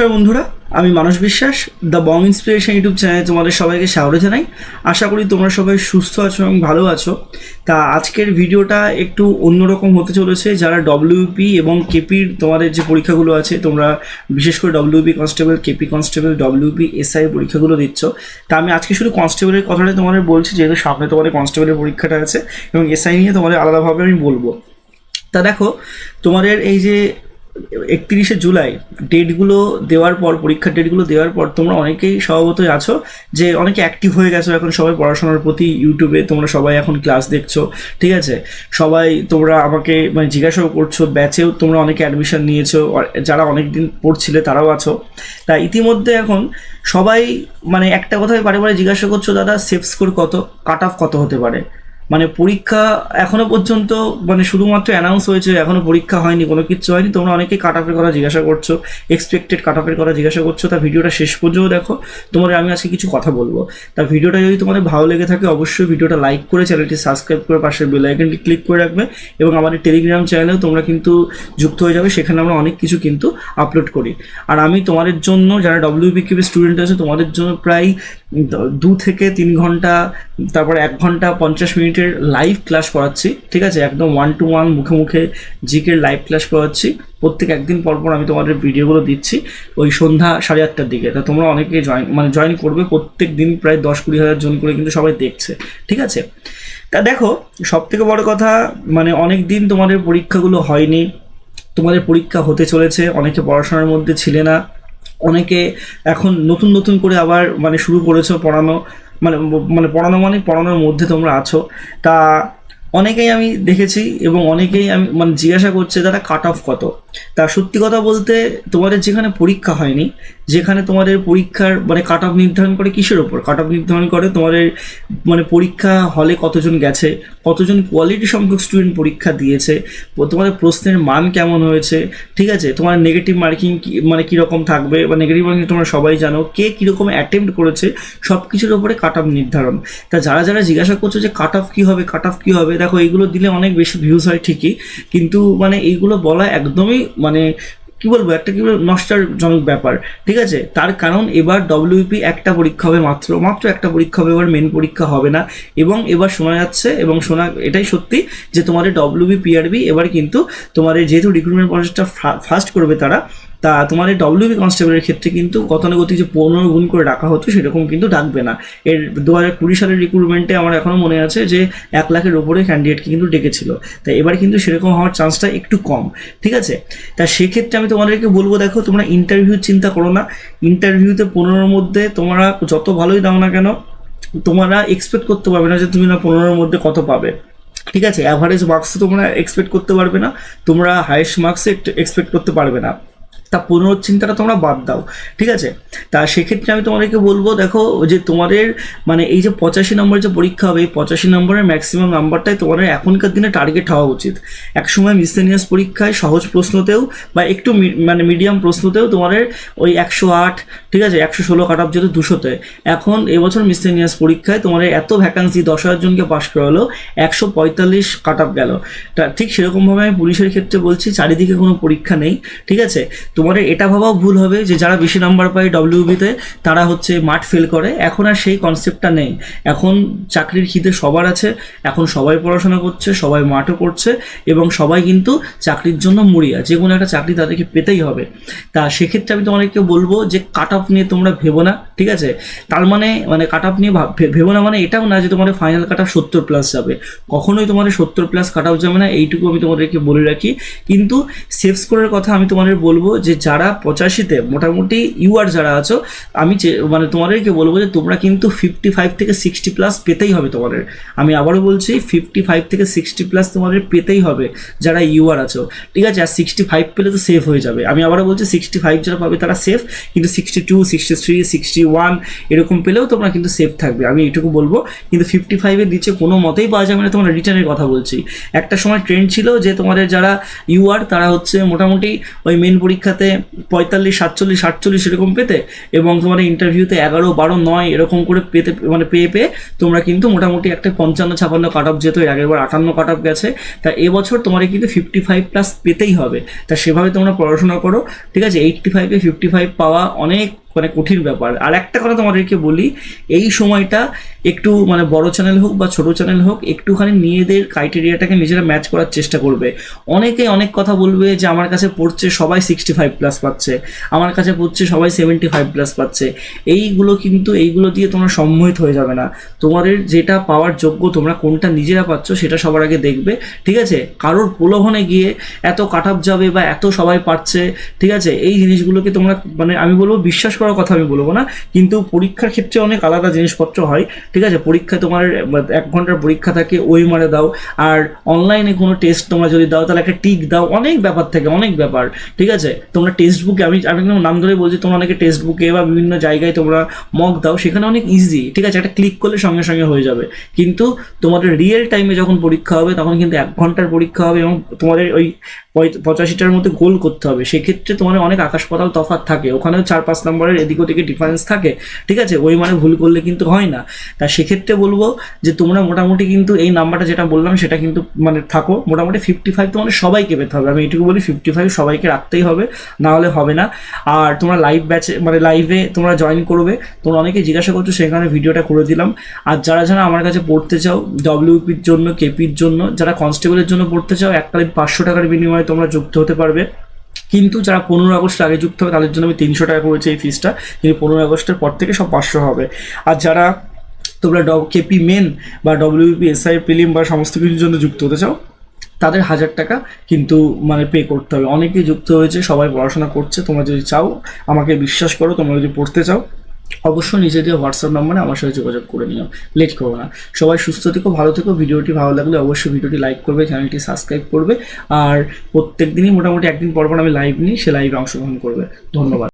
নমস্কার বন্ধুরা, আমি মানস বিশ্বাস দ্য বং ইন্সপিরেশন ইউটিউব চ্যানেলে তোমাদের সবাইকে স্বাগত জানাই। আশা করি তোমরা সবাই সুস্থ আছো এবং ভালো আছো। তা আজকের ভিডিওটা একটু অন্যরকম হতে চলেছে। যারা ডব্লিউপি এবং কেপির তোমাদের যে পরীক্ষাগুলো আছে, তোমরা বিশেষ করে WP constable KP constable WP SI পরীক্ষাগুলো দিচ্ছ। তা আমি আজকে শুধু কনস্টেবলের কথাটাই তোমাদের বলছি, যেহেতু সামনে তোমাদের কনস্টেবলের পরীক্ষাটা আছে এবং এসআই নিয়ে তোমাদের আলাদাভাবে আমি বলব। তা দেখো, তোমাদের এই যে একত্রিশে জুলাই ডেটগুলো দেওয়ার পর, পরীক্ষার ডেটগুলো দেওয়ার পর তোমরা অনেকেই স্বভাবতই আছো যে অনেকে অ্যাক্টিভ হয়ে গেছো এখন সবাই পড়াশোনার প্রতি ইউটিউবে তোমরা সবাই এখন ক্লাস দেখছ, ঠিক আছে? সবাই তোমরা আমাকে মানে জিজ্ঞাসাও করছ ব্যাচেও তোমরা অনেকে অ্যাডমিশন নিয়েছো যারা অনেক দিন পড়ছিলে তারাও আছো। তা ইতিমধ্যে এখন সবাই মানে একটা কথাই বারে বারে জিজ্ঞাসা করছ, দাদা সেফ স্কোর কত? কাট অফ কত হতে পারে? মানে পরীক্ষা এখনও পর্যন্ত মানে শুধুমাত্র অ্যানাউন্স হয়েছে, এখনও পরীক্ষা হয়নি, কোনো কিছু হয়নি। তোমরা অনেকেই কাট অফের কথা জিজ্ঞাসা করছ এক্সপেক্টেড কাট অফের কথা জিজ্ঞাসা করছ, তা ভিডিওটা শেষ পর্যন্ত দেখো। তোমাদের আমি আজকে কিছু কথা বলব। তা ভিডিওটা যদি তোমাদের ভালো লেগে থাকে, অবশ্যই ভিডিওটা লাইক করে চ্যানেলটি সাবস্ক্রাইব করে পাশের বেল আইকনটি ক্লিক করে রাখবে এবং আমাদের টেলিগ্রাম চ্যানেলেও তোমরা কিন্তু যুক্ত হয়ে যাবে, সেখানে আমরা অনেক কিছু কিন্তু আপলোড করি। আর আমি তোমাদের জন্য, যারা ডব্লিউবিকিবি স্টুডেন্ট আছে, তোমাদের জন্য প্রায় দু থেকে তিন ঘণ্টা, তারপরে এক ঘণ্টা পঞ্চাশ মিনিটের লাইভ ক্লাস করাচ্ছি, ঠিক আছে? একদম ওয়ান টু ওয়ান মুখে মুখে জিকের লাইভ ক্লাস করাচ্ছি। প্রত্যেক একদিন পর পর আমি তোমাদের ভিডিওগুলো দিচ্ছি ওই সন্ধ্যা সাড়ে আটটার দিকে। তা তোমরা অনেকে জয়েন মানে জয়েন করবে, প্রত্যেক দিন প্রায় দশ কুড়ি হাজার জন করে কিন্তু সবাই দেখছে, ঠিক আছে? তা দেখো সব থেকে বড় কথা মানে অনেক দিন তোমাদের পরীক্ষাগুলো হয়নি, তোমাদের পরীক্ষা হতে চলেছে, অনেকে পড়াশোনার মধ্যে ছিলে না অনেকে এখন নতুন নতুন করে আবার মানে শুরু করেছ পড়ানো মানে মানে পড়ানো মানে পড়ানোর মধ্যে তোমরা আছো। তা অনেকেই আমি দেখেছি এবং অনেকেই আমি মানে জিজ্ঞাসা করছে তারা কাট অফ কত? তা সত্যি কথা বলতে তোমাদের যেখানে পরীক্ষা হয়নি যেখানে তোমাদের পরীক্ষার মানে কাট অফ নির্ধারণ করে কিসের ওপর? কাট অফ নির্ধারণ করে তোমাদের মানে পরীক্ষা হলে কতজন গেছে, কতজন কোয়ালিটি সংখ্যক স্টুডেন্ট পরীক্ষা দিয়েছে, তোমাদের প্রশ্নের মান কেমন হয়েছে, ঠিক আছে? তোমার নেগেটিভ মার্কিং মানে কীরকম থাকবে? বা নেগেটিভ মার্কিং তোমরা সবাই জানো, কে কীরকম অ্যাটেম্প্ট করেছে সব কিছুর ওপরে কাট অফ নির্ধারণ। তা যারা যারা জিজ্ঞাসা করছ যে কাট অফ কী হবে কাট অফ কী হবে, দেখো এইগুলো দিলে অনেক বেশি ভিউজ হয় ঠিকই, কিন্তু মানে এইগুলো বলা একদমই মানে কি বলব, একটা কি বলব, নষ্টারজনক ব্যাপার। ঠিক আছে? তার কারণ এবার ডব্লিউপি একটা পরীক্ষা হবে মাত্র মাত্র একটা পরীক্ষা হবে, এবার মেন পরীক্ষা হবে না। এবং এবার শোনা যাচ্ছে, এবং শোনা, এটাই সত্যি যে তোমাদের ডব্লিউবি পিআরবি এবার কিন্তু তোমাদের যেহেতু রিক্রুটমেন্ট প্রসেসটা ফাস্ট করবে তারা তা তোমার এই ডব্লিউবি কনস্টেবলের ক্ষেত্রে কিন্তু গতানুগতিক যে পনেরো গুণ করে ডাকা হতো, সেরকম কিন্তু ডাকবে না। এর দু হাজার কুড়ি সালের রিক্রুটমেন্টে আমার এখনও মনে আছে যে এক লাখের ওপরে ক্যান্ডিডেটকে কিন্তু ডেকেছিল। তাই এবার কিন্তু সেরকম হওয়ার চান্সটা একটু কম, ঠিক আছে? তা সেক্ষেত্রে আমি তোমাদেরকে বলব, দেখো, তোমরা ইন্টারভিউ চিন্তা করো না। ইন্টারভিউতে পনেরোর মধ্যে তোমরা যত ভালোই দাও না কেন, তোমরা এক্সপেক্ট করতে পারবে না যে তুমি না পনেরোর মধ্যে কত পাবে। ঠিক আছে? অ্যাভারেজ মার্কস তোমরা এক্সপেক্ট করতে পারবে না, তোমরা হায়েস্ট মার্কস এক্সপেক্ট করতে পারবে না। তা পুনর চিন্তাটা তোমরা বাদ দাও, ঠিক আছে? তা সেক্ষেত্রে আমি তোমাদেরকে বলব, দেখো যে তোমাদের মানে এই যে পঁচাশি নম্বর যে পরীক্ষা হবে, এই পঁচাশি নম্বরের ম্যাক্সিমাম নাম্বারটাই তোমাদের এখনকার দিনে টার্গেট হওয়া উচিত। একসময় মিসলেনিয়াস পরীক্ষায় সহজ প্রশ্নতেও বা একটু মানে মিডিয়াম প্রশ্নতেও তোমাদের ওই একশো আট, ঠিক আছে, একশো ষোলো কাট অফ যেহেতু দুশোতে, এখন এবছর মিসলেনিয়াস পরীক্ষায় তোমাদের এত ভ্যাকান্সি দশ হাজার জনকে পাশ করা হলো একশো পঁয়তাল্লিশ কাট অফ গেল। তা ঠিক সেরকমভাবে আমি পুলিশের ক্ষেত্রে বলছি, চারিদিকে কোনো পরীক্ষা নেই, ঠিক আছে? তোমাদের এটা ভাবাও ভুল হবে যে যারা বেশি নাম্বার পায় ডব্লিউবিতে তারা হচ্ছে মাঠ ফেল করে। এখন আর সেই কনসেপ্টটা নেই। এখন চাকরির খিদে সবার আছে, এখন সবাই পড়াশোনা করছে, সবাই মাঠও করছে এবং সবাই কিন্তু চাকরির জন্য মরিয়া। যে কোনো একটা চাকরি তাদেরকে পেতেই হবে। তা সেক্ষেত্রে আমি তোমাদেরকে বলব যে কাট অফ নিয়ে তোমরা ভেবো না, ঠিক আছে? তার মানে মানে কাট অফ নিয়ে ভেবো না মানে এটাও না যে তোমাদের ফাইনাল কাট অফ সত্তর প্লাস যাবে। কখনোই তোমাদের সত্তর প্লাস কাট অফ যাবে না, এইটুকু আমি তোমাদেরকে বলে রাখি। কিন্তু সেফ স্কোরের কথা আমি তোমাদের বলব যে যারা পঁচাশিতে মোটামুটি ইউআর যারা আছো, আমি মানে তোমাদেরকে বলব যে তোমরা কিন্তু ফিফটি ফাইভ থেকে সিক্সটি প্লাস পেতেই হবে তোমাদের। আমি আবারও বলছি ফিফটি ফাইভ থেকে সিক্সটি প্লাস তোমাদের পেতেই হবে যারা ইউআর আছো। ঠিক আছে, আর সিক্সটি ফাইভ পেলে তো সেফ হয়ে যাবে। আমি আবারও বলছি সিক্সটি ফাইভ যারা পাবে তারা সেফ কিন্তু sixty two sixty three sixty one এরকম পেলেও তোমরা কিন্তু সেফ থাকবে। আমি এইটুকু বলব, কিন্তু ফিফটি ফাইভের নিচে কোনো মতেই পাওয়া যাবে না তোমরা রিটার্নের কথা বলছি। একটা সময় ট্রেন্ড ছিল যে তোমাদের যারা ইউআর তারা হচ্ছে মোটামুটি ওই মেন পরীক্ষাতে পরীক্ষাতে পঁয়তাল্লিশ, সাতচল্লিশ, আটচল্লিশ এরকম পেতে এবং তোমার ইন্টারভিউতে এগারো, বারো, নয় এরকম করে পেতে মানে পেয়ে পেয়ে তোমরা কিন্তু মোটামুটি একটা পঞ্চান্ন, ছাপান্ন কাট অফ যেত এর আগের বার আটান্ন কাট অফ গেছে, তা এবছর তোমার কিন্তু ফিফটি ফাইভ প্লাস পেতেই হবে। তা সেভাবে তোমরা পড়াশোনা করো, ঠিক আছে? এইটটি ফাইভে ফিফটি ফাইভ পাওয়া অনেক মানে কঠিন ব্যাপার। আর একটা কথা তোমাদেরকে বলি, এই সময়টা একটু মানে বড় চ্যানেল হোক বা ছোট চ্যানেল হোক, একটুখানি নিজেদের ক্রাইটেরিয়াটাকে নিজেরা ম্যাচ করার চেষ্টা করবে। অনেকে অনেক কথা বলবে যে, আমার কাছে পড়ছে সবাই সিক্সটি ফাইভ প্লাস পাচ্ছে, আমার কাছে পড়ছে সবাই সেভেন্টি ফাইভ প্লাস পাচ্ছে। এইগুলো কিন্তু, এইগুলো দিয়ে তোমরা সম্মোহিত হয়ে যাবে না। তোমাদের যেটা পাওয়ার যোগ্য, তোমরা কোনটা নিজেরা পাচ্ছ সেটা সবার আগে দেখবে, ঠিক আছে? কারোর প্রলোভনে গিয়ে এত কাট যাবে বা এত সবাই পাচ্ছে ঠিক আছে? এই জিনিসগুলোকে তোমরা মানে আমি বলব বিশ্বাস করার কথা আমি বলব না, কিন্তু পরীক্ষার ক্ষেত্রে অনেক আলাদা জিনিসপত্র হয়, ঠিক আছে? পরীক্ষা তোমার, এক ঘণ্টার পরীক্ষা থাকে, ওই মারে দাও, আর অনলাইনে কোনো টেস্ট তোমরা যদি দাও, তাহলে একটা টিক দাও, অনেক ব্যাপার থাকে, অনেক ব্যাপার, ঠিক আছে? তোমরা টেক্সট বুকে আমি আমি নাম ধরে বলছি, তোমরা অনেকে টেক্সট বুকে বা বিভিন্ন জায়গায় তোমরা মক দাও, সেখানে অনেক ইজি ঠিক আছে? একটা ক্লিক করলে সঙ্গে সঙ্গে হয়ে যাবে। কিন্তু তোমাদের রিয়েল টাইমে যখন পরীক্ষা হবে, তখন কিন্তু এক ঘণ্টার পরীক্ষা হবে এবং তোমাদের ওই পঁচাশিটার মধ্যে গোল করতে হবে। সেক্ষেত্রে তোমার অনেক আকাশ পাতাল তফাৎ থাকে। ওখানেও চার পাঁচ নম্বরের এদিক ওদিকে ডিফারেন্স থাকে। ঠিক আছে? ওই মানে ভুল করলে কিন্তু হয় না। তা সেক্ষেত্রে বলব যে, তোমরা মোটামুটি কিন্তু এই নাম্বারটা যেটা বললাম, সেটা কিন্তু মানে থাকো। মোটামুটি ফিফটি ফাইভ তোমাদের সবাইকে পেতে হবে। আমি এটুকু বলি ফিফটি ফাইভ সবাইকে রাখতেই হবে না হলে হবে না। আর তোমরা লাইভ ব্যাচে মানে লাইভে তোমরা জয়েন করবে। তোমরা অনেকে জিজ্ঞাসা করছ, সেখানে ভিডিওটা করে দিলাম। আর যারা যারা আমার কাছে পড়তে চাও ডব্লিউপির জন্য কেপির জন্য, যারা কনস্টেবলের জন্য পড়তে চাও, এককালীন পাঁচশো টাকার বিনিময়ে তোমরা যুক্ত হতে পারবে। কিন্তু যারা পনেরো আগস্ট আগে যুক্ত হবে, তাদের জন্য আমি তিনশো টাকা করেছি এই ফিসটা কিন্তু পনেরো আগস্টের পর থেকে সব পাঁচশো হবে। আর যারা তোমরা ড কেপি মেন বা ডব্লিউপি এসআই প্রিলিম বা সমস্ত কিছুর জন্য যুক্ত হতে চাও, তাদের হাজার টাকা কিন্তু মানে পে করতে হবে। অনেকেই যুক্ত হয়েছে, সবাই পড়াশোনা করছে, তোমরা যদি চাও, আমাকে বিশ্বাস করো, তোমরা যদি পড়তে চাও। অবশ্যই নিজেদের হোয়াটসঅ্যাপ নম্বরে আমার সাথে যোগাযোগ করে নিও। লেট করো না। সবাই সুস্থ থেকো, ভালো থেকো। ভিডিওটি ভালো লাগলে অবশ্যই ভিডিওটি লাইক করবে চ্যানেলটি সাবস্ক্রাইব করবে। আর প্রত্যেক দিনই মোটামুটি একদিন পর পর আমি লাইভ নিই, সে লাইভে অংশগ্রহণ করবে। ধন্যবাদ।